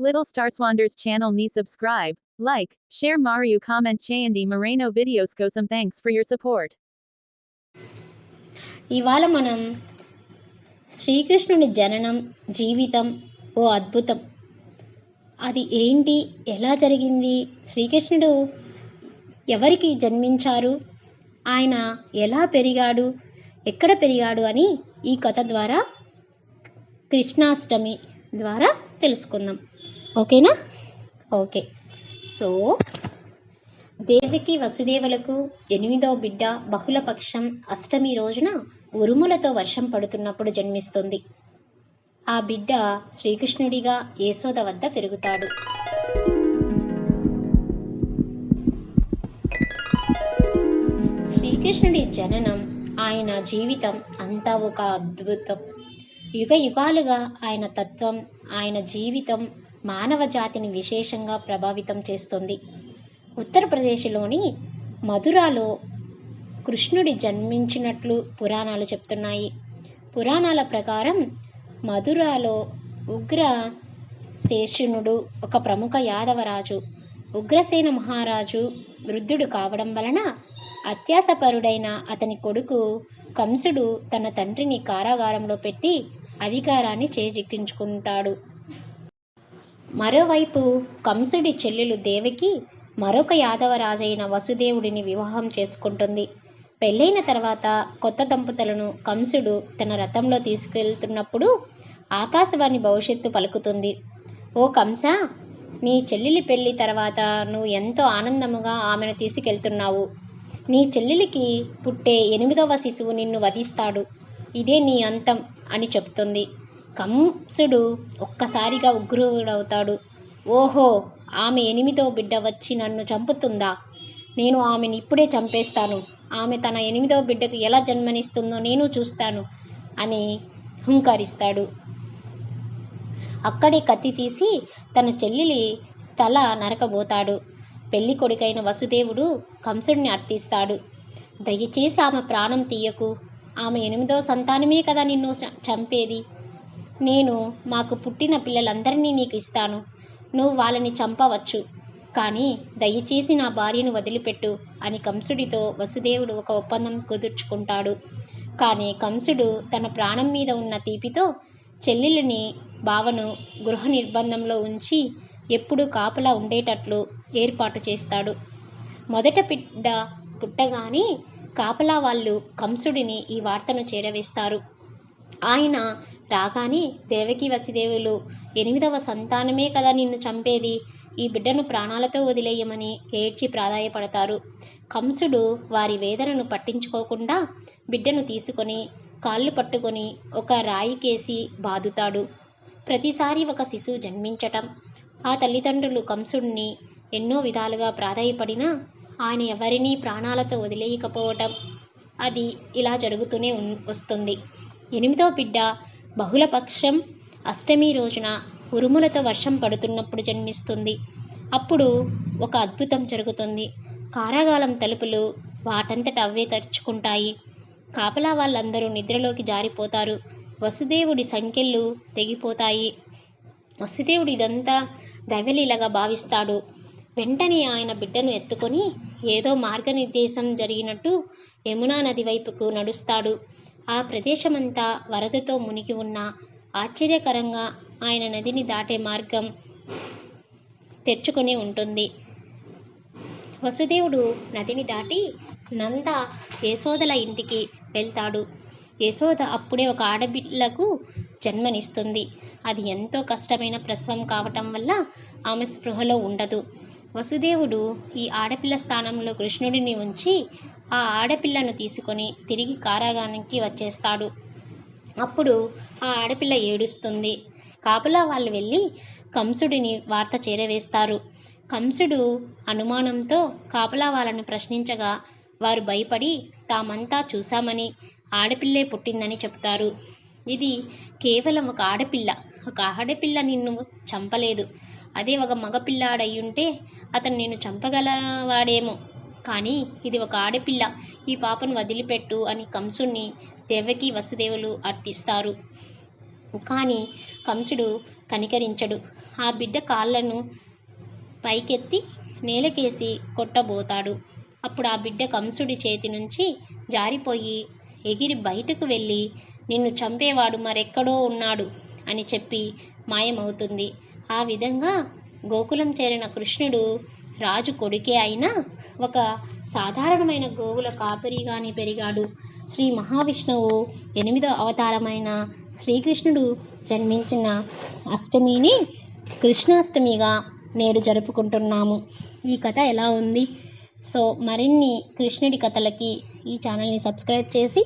Little Starswander's channel ni subscribe, like, share Mario comment చేయండి Moreno videos కోసం thanks for your support. ఇవాళ మనం శ్రీకృష్ణుని జననం జీవితం ఓ అద్భుతం. అది ఏంటి? ఎలా జరిగింది? శ్రీకృష్ణుడు ఎవరికి జన్మించారు? ఆయన ఎలా పెరిగాడు? ఎక్కడ పెరిగాడు అని ఈ కథ ద్వారా కృష్ణాష్టమి ద్వారా తెలుసుకుందాం. ఓకేనా? ఓకే. సో దేవికి వసుదేవులకు ఎనిమిదో బిడ్డ బహుళపక్షం అష్టమి రోజున ఉరుములతో వర్షం పడుతున్నప్పుడు జన్మిస్తుంది. ఆ బిడ్డ శ్రీకృష్ణుడిగా యశోద వద్ద పెరుగుతాడు. శ్రీకృష్ణుడి జననం ఆయన జీవితం అంతా ఒక అద్భుతం. యుగ యుగాలుగా ఆయన తత్వం ఆయన జీవితం మానవ జాతిని విశేషంగా ప్రభావితం చేస్తుంది. ఉత్తరప్రదేశ్లోని మధురాలో కృష్ణుడి జన్మించినట్లు పురాణాలు చెప్తున్నాయి. పురాణాల ప్రకారం మధురాలో ఉగ్ర శేషునుడు ఒక ప్రముఖ యాదవరాజు. ఉగ్రసేన మహారాజు వృద్ధుడు కావడం వలన అత్యాసపరుడైన అతని కొడుకు కంసుడు తన తండ్రిని కారాగారంలో పెట్టి అధికారాన్ని చేజిక్కించుకుంటాడు. మరోవైపు కంసుడి చెల్లెలు దేవికి మరొక యాదవరాజైన వసుదేవుడిని వివాహం చేసుకుంటుంది. పెళ్ళైన తర్వాత కొత్త దంపతులను కంసుడు తన రథంలో తీసుకెళ్తున్నప్పుడు ఆకాశవాణి భవిష్యత్తు పలుకుతుంది. ఓ కంస నీ చెల్లెలి పెళ్ళి తర్వాత నువ్వు ఎంతో ఆనందముగా ఆమెను తీసుకెళ్తున్నావు. నీ చెల్లెలికి పుట్టే ఎనిమిదవ శిశువు నిన్ను వధిస్తాడు. ఇదే నీ అంతం అని చెప్తుంది. కంసుడు ఒక్కసారిగా ఉగ్రుడవుతాడు ఓహో ఆమె ఎనిమిదో బిడ్డ వచ్చి నన్ను చంపుతుందా? నేను ఆమెను ఇప్పుడే చంపేస్తాను. ఆమె తన ఎనిమిదో బిడ్డకు ఎలా జన్మనిస్తుందో నేను చూస్తాను అని హుంకరిస్తాడు. అక్కడే కత్తి తీసి తన చెల్లెలి తల నరకబోతాడు. పెళ్ళి కొడుకైన వసుదేవుడు కంసుడిని అర్థిస్తాడు. దయచేసి ఆమె ప్రాణం తీయకు. ఆమె ఎనిమిదో సంతానమే కదా నిన్ను చంపేది? నేను మాకు పుట్టిన పిల్లలందరినీ నీకు ఇస్తాను. నువ్వు వాళ్ళని చంపవచ్చు. కానీ దయచేసి నా భార్యను వదిలిపెట్టు అని కంసుడితో వసుదేవుడు ఒక ఒప్పందం కుదుర్చుకుంటాడు. కానీ కంసుడు తన ప్రాణం మీద ఉన్న తీపితో చెల్లెలిని భావను గృహ నిర్బంధంలో ఉంచి ఎప్పుడూ కాపలా ఉండేటట్లు ఏర్పాటు చేస్తాడు. మొదట బిడ్డ పుట్టగానే కాపలా వాళ్ళు కంసుడిని ఈ వార్తను చేరవేస్తారు. ఆయన రాగానే దేవకి వసుదేవులు ఎనిమిదవ సంతానమే కదా నిన్ను చంపేది? ఈ బిడ్డను ప్రాణాలతో వదిలేయమని ఏడ్చి ప్రాధాయపడతారు. కంసుడు వారి వేదనను పట్టించుకోకుండా బిడ్డను తీసుకొని కాళ్ళు పట్టుకొని ఒక రాయికేసి బాదుతాడు. ప్రతిసారి ఒక శిశువు జన్మించటం. ఆ తల్లిదండ్రులు కంసుడిని ఎన్నో విధాలుగా ప్రాధాయపడినా ఆయన ఎవరినీ ప్రాణాలతో వదిలేయకపోవటం. అది ఇలా జరుగుతూనే ఉన్- వస్తుంది. ఎనిమిదో బిడ్డ బహుళపక్షం అష్టమి రోజున ఉరుములతో వర్షం పడుతున్నప్పుడు జన్మిస్తుంది. అప్పుడు ఒక అద్భుతం జరుగుతుంది. కారాగాలం తలుపులు వాటంతట అవే తెరుచుకుంటాయి. కాపలా వాళ్ళందరూ నిద్రలోకి జారిపోతారు. వసుదేవుడి సంఖ్యలు తెగిపోతాయి. వసుదేవుడు ఇదంతా దైవలీలగా భావిస్తాడు. వెంటనే ఆయన బిడ్డను ఎత్తుకొని ఏదో మార్గనిర్దేశం జరిగినట్టు యమునా నది వైపుకు నడుస్తాడు. ఆ ప్రదేశమంతా వరదతో మునిగి ఉన్న ఆశ్చర్యకరంగా ఆయన నదిని దాటే మార్గం తెరుచుకొని ఉంటుంది. వసుదేవుడు నదిని దాటి నంద యశోదల ఇంటికి వెళ్తాడు. యశోద అప్పుడే ఒక ఆడబిడ్డలకు జన్మనిస్తుంది. అది ఎంతో కష్టమైన ప్రసవం కావటం వల్ల ఆమె స్పృహలో ఉండదు. వసుదేవుడు ఈ ఆడపిల్ల స్థానంలో కృష్ణుడిని ఉంచి ఆ ఆడపిల్లను తీసుకొని తిరిగి కారాగానికి వచ్చేస్తాడు. అప్పుడు ఆ ఆడపిల్ల ఏడుస్తుంది. కాపలా వాళ్ళు వెళ్ళి కంసుడిని వార్త చేరవేస్తారు. కంసుడు అనుమానంతో కాపలా వాళ్ళని ప్రశ్నించగా వారు భయపడి తామంతా చూశామని ఆడపిల్లే పుట్టిందని చెప్తారు ఇది కేవలం ఒక ఆడపిల్ల. ఒక ఆడపిల్ల నిన్ను చంపలేదు. అదే ఒక మగపిల్లాడయ్యుంటే అతను నిన్ను చంపగలవాడేమో. కానీ ఇది ఒక ఆడపిల్ల. ఈ పాపను వదిలిపెట్టు అని కంసుణ్ణి దేవకి వసుదేవులు అర్థిస్తారు. కానీ కంసుడు కనికరించడు. ఆ బిడ్డ కాళ్ళను పైకెత్తి నేలకేసి కొట్టబోతాడు. అప్పుడు ఆ బిడ్డ కంసుడి చేతి నుంచి జారిపోయి ఎగిరి బయటకు వెళ్ళి నిన్ను చంపేవాడు మరెక్కడో ఉన్నాడు అని చెప్పి మాయమవుతుంది. ఆ విధంగా గోకులం చేరిన కృష్ణుడు రాజు కొడుకే అయినా ఒక సాధారణమైన గోవుల కాపరిగానే పెరిగాడు. శ్రీ మహావిష్ణువు ఎనిమిదో అవతారమైన శ్రీకృష్ణుడు జన్మించిన అష్టమిని కృష్ణాష్టమిగా నేడు జరుపుకుంటున్నాము. ఈ కథ ఎలా ఉంది? సో మరిన్ని కృష్ణుడి కథలకి ఈ ఛానల్ని సబ్స్క్రైబ్ చేసి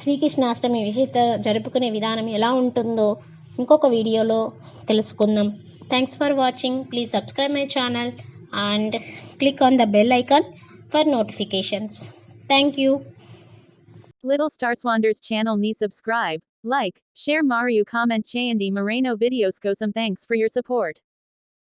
శ్రీకృష్ణాష్టమి విహిత జరుపుకునే విధానం ఎలా ఉంటుందో ఇంకొక వీడియోలో తెలుసుకుందాం. Thanks for watching please subscribe my channel and click on the bell icon for notifications. Thank you. Little Starswander's channel ni subscribe, like, share Mario comment Chandi Moreno videos go some thanks for your support.